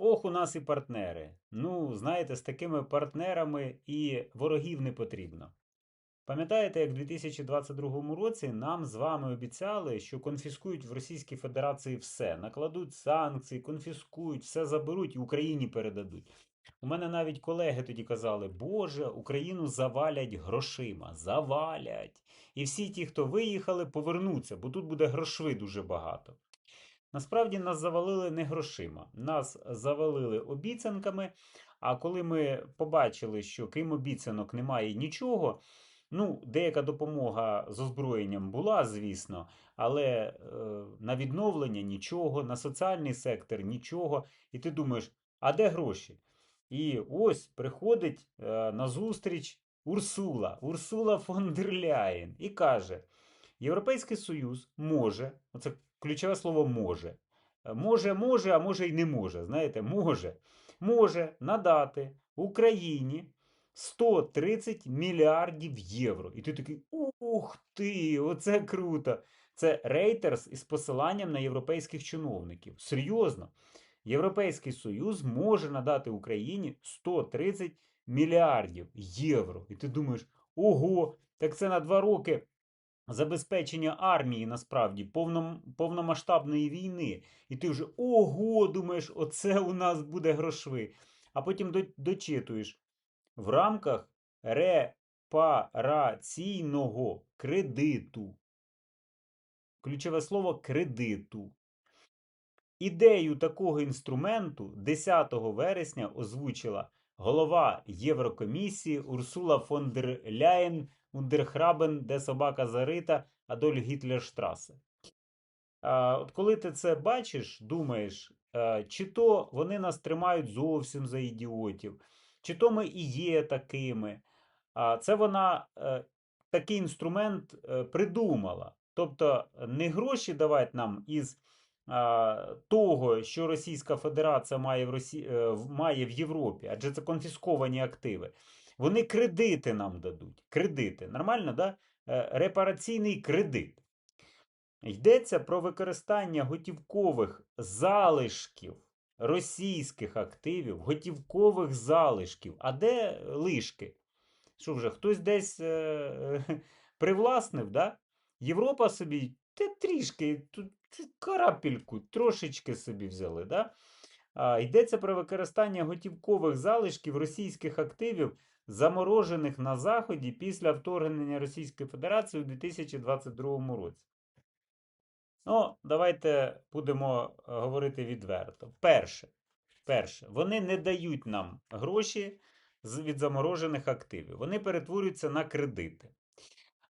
Ох, у нас і партнери. Ну, знаєте, з такими партнерами і ворогів не потрібно. Пам'ятаєте, як в 2022 році нам з вами обіцяли, що конфіскують в Російській Федерації все, накладуть санкції, конфіскують, все заберуть і Україні передадуть. У мене навіть колеги тоді казали, Боже, Україну завалять грошима, завалять. І всі ті, хто виїхали, повернуться, бо тут буде грошви дуже багато. Насправді нас завалили не грошима, нас завалили обіцянками. А коли ми побачили, що крім обіцянок немає нічого, ну, деяка допомога з озброєнням була, звісно, але е, на відновлення нічого, на соціальний сектор нічого. І ти думаєш, а де гроші? І ось приходить е, на зустріч Урсула, Урсула фон дер Ляєн і каже: Європейський Союз може, оце ключове слово може. Е, Може, може, а може й не може. Знаєте, може, може надати Україні 130 мільярдів євро. І ти такий, ух ти, оце круто. Це Рейтерс із посиланням на європейських чиновників. Серйозно. Європейський Союз може надати Україні 130 мільярдів євро. І ти думаєш, ого, так це на два роки забезпечення армії насправді повном, повномасштабної війни. І ти вже ого, думаєш, оце у нас буде грошви. А потім до- дочитуєш в рамках репараційного кредиту. Ключове слово кредиту. Ідею такого інструменту 10 вересня озвучила голова Єврокомісії Урсула фон дер Ляєн Ундерхрабен, де собака зарита, Адольф Гітлерштрасе. От коли ти це бачиш, думаєш, чи то вони нас тримають зовсім за ідіотів, чи то ми і є такими. Це вона е, такий інструмент е, придумала. Тобто не гроші давати нам із того, що Російська Федерація має в, Росі... е, має в Європі, адже це конфісковані активи. Вони кредити нам дадуть. Кредити. Нормально, да? Е, Репараційний кредит. Йдеться про використання готівкових залишків російських активів, готівкових залишків. А де лишки? Що вже хтось десь е, привласнив, да? Європа собі те трішки, тут карапельку, трошечки собі взяли. Да? А, йдеться про використання готівкових залишків російських активів, заморожених на Заході після вторгнення Російської Федерації у 2022 році. Ну, давайте будемо е, говорити відверто. Перше, перше, вони не дають нам гроші від заморожених активів. Вони перетворюються на кредити.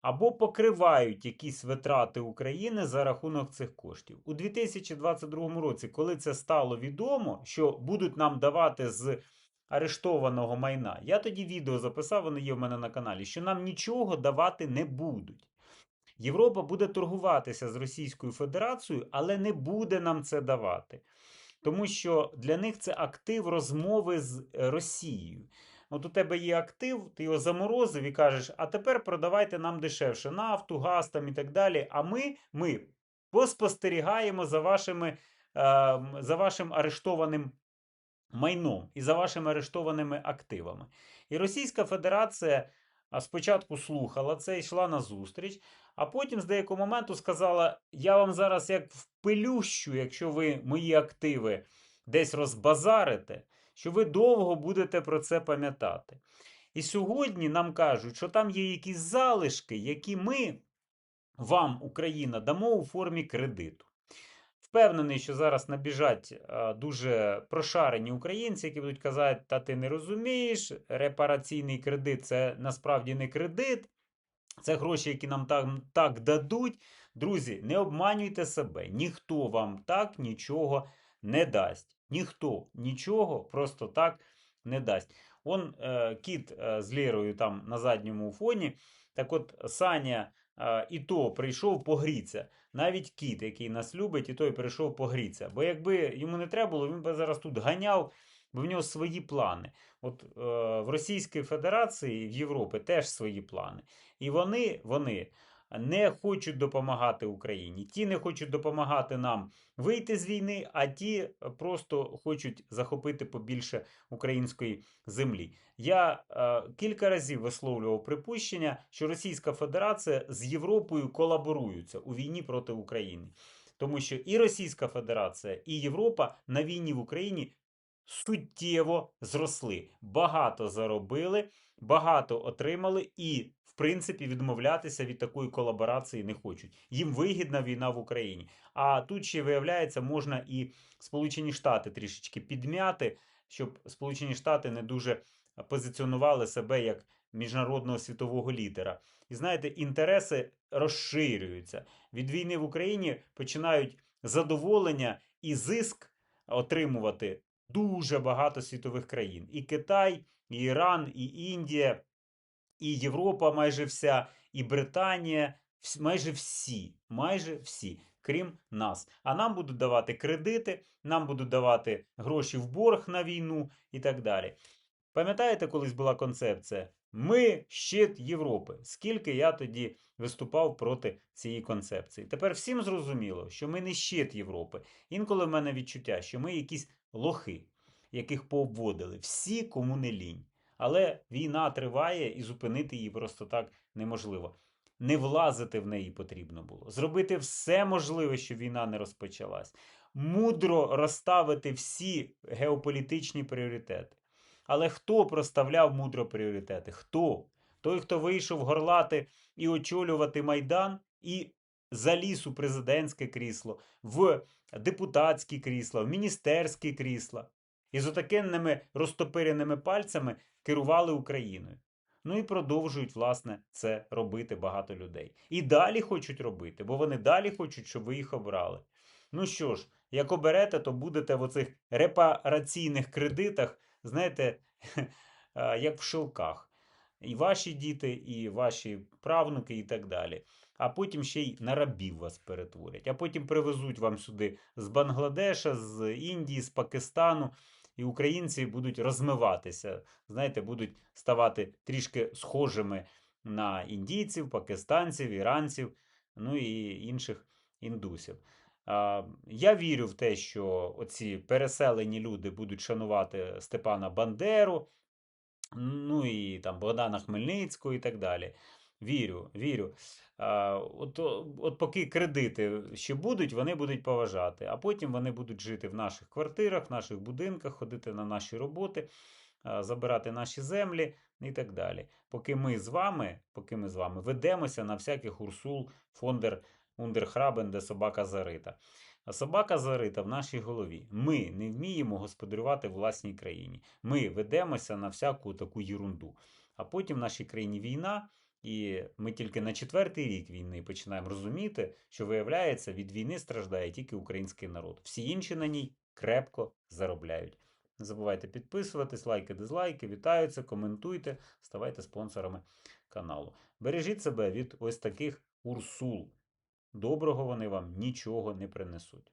Або покривають якісь витрати України за рахунок цих коштів. У 2022 році, коли це стало відомо, що будуть нам давати з арештованого майна, я тоді відео записав, воно є в мене на каналі, що нам нічого давати не будуть. Європа буде торгуватися з Російською Федерацією, але не буде нам це давати. Тому що для них це актив розмови з е, Росією. От у тебе є актив, ти його заморозив і кажеш, а тепер продавайте нам дешевше нафту, газ там і так далі. А ми, ми поспостерігаємо за, вашими, е, за вашим арештованим майном і за вашими арештованими активами. І Російська Федерація спочатку слухала це, йшла на зустріч, а потім з деякого моменту сказала: Я вам зараз як впилющу, якщо ви мої активи десь розбазарите, що ви довго будете про це пам'ятати. І сьогодні нам кажуть, що там є якісь залишки, які ми вам, Україна, дамо у формі кредиту. Впевнений, що зараз набіжать а, дуже прошарені українці, які будуть казати, та ти не розумієш, репараційний кредит це насправді не кредит, це гроші, які нам так, так дадуть. Друзі, не обманюйте себе, ніхто вам так нічого не дасть. Ніхто нічого просто так не дасть. Он е, кіт е, з Лєрою там на задньому фоні. Так от Саня е, і то прийшов погріться. Навіть кіт, який нас любить, і той прийшов погріться. Бо якби йому не треба було, він би зараз тут ганяв, бо в нього свої плани. От е, в Російській Федерації в Європі теж свої плани. І вони, вони не хочуть допомагати Україні. Ті не хочуть допомагати нам вийти з війни, а ті просто хочуть захопити побільше української землі. Я е, кілька разів висловлював припущення, що Російська Федерація з Європою колаборуються у війні проти України. Тому що і Російська Федерація, і Європа на війні в Україні суттєво зросли, багато заробили, багато отримали і, принципі, відмовлятися від такої колаборації не хочуть. Їм вигідна війна в Україні. А тут ще виявляється, можна і Сполучені Штати трішечки підмяти, щоб Сполучені Штати не дуже позиціонували себе як міжнародного світового лідера. І знаєте, інтереси розширюються. Від війни в Україні починають задоволення і зиск отримувати дуже багато світових країн. І Китай, і Іран, і Індія, і Європа майже вся, і Британія, майже всі, майже всі, крім нас. А нам будуть давати кредити, нам будуть давати гроші в борг на війну і так далі. Пам'ятаєте, колись була концепція? Ми щит Європи. Скільки я тоді виступав проти цієї концепції. Тепер всім зрозуміло, що ми не щит Європи. Інколи в мене відчуття, що ми якісь лохи, яких пообводили. Всі, кому не лінь. Але війна триває і зупинити її просто так неможливо. Не влазити в неї потрібно було. Зробити все можливе, щоб війна не розпочалась. Мудро розставити всі геополітичні пріоритети. Але хто проставляв мудро пріоритети? Хто? Той, хто вийшов горлати і очолювати Майдан, і заліз у президентське крісло, в депутатські крісла, в міністерські крісла. І з отакенними розтопиреними пальцями керували Україною. Ну і продовжують, власне, це робити багато людей. І далі хочуть робити, бо вони далі хочуть, щоб ви їх обрали. Ну що ж, як оберете, то будете в оцих репараційних кредитах, знаєте, як в шилках. І ваші діти, і ваші правнуки, і так далі. А потім ще й на рабів вас перетворять. А потім привезуть вам сюди з Бангладеша, з Індії, з Пакистану. І українці будуть розмиватися, знаєте, будуть ставати трішки схожими на індійців, пакистанців, іранців, ну і інших індусів. Я вірю в те, що оці переселені люди будуть шанувати Степана Бандеру, ну і там Богдана Хмельницького і так далі. Вірю, вірю. От от поки кредити ще будуть, вони будуть поважати, а потім вони будуть жити в наших квартирах, в наших будинках, ходити на наші роботи, забирати наші землі і так далі. Поки ми з вами поки ми з вами ведемося на всяких урсул, фондер, ундерхрабен, де собака зарита. А собака зарита в нашій голові. Ми не вміємо господарювати власній країні. Ми ведемося на всяку таку єрунду. А потім в нашій країні війна. І ми тільки на четвертий рік війни починаємо розуміти, що виявляється, від війни страждає тільки український народ. Всі інші на ній крепко заробляють. Не забувайте підписуватись, лайки, дизлайки, вітаються, коментуйте, ставайте спонсорами каналу. Бережіть себе від ось таких урсул. Доброго вони вам нічого не принесуть.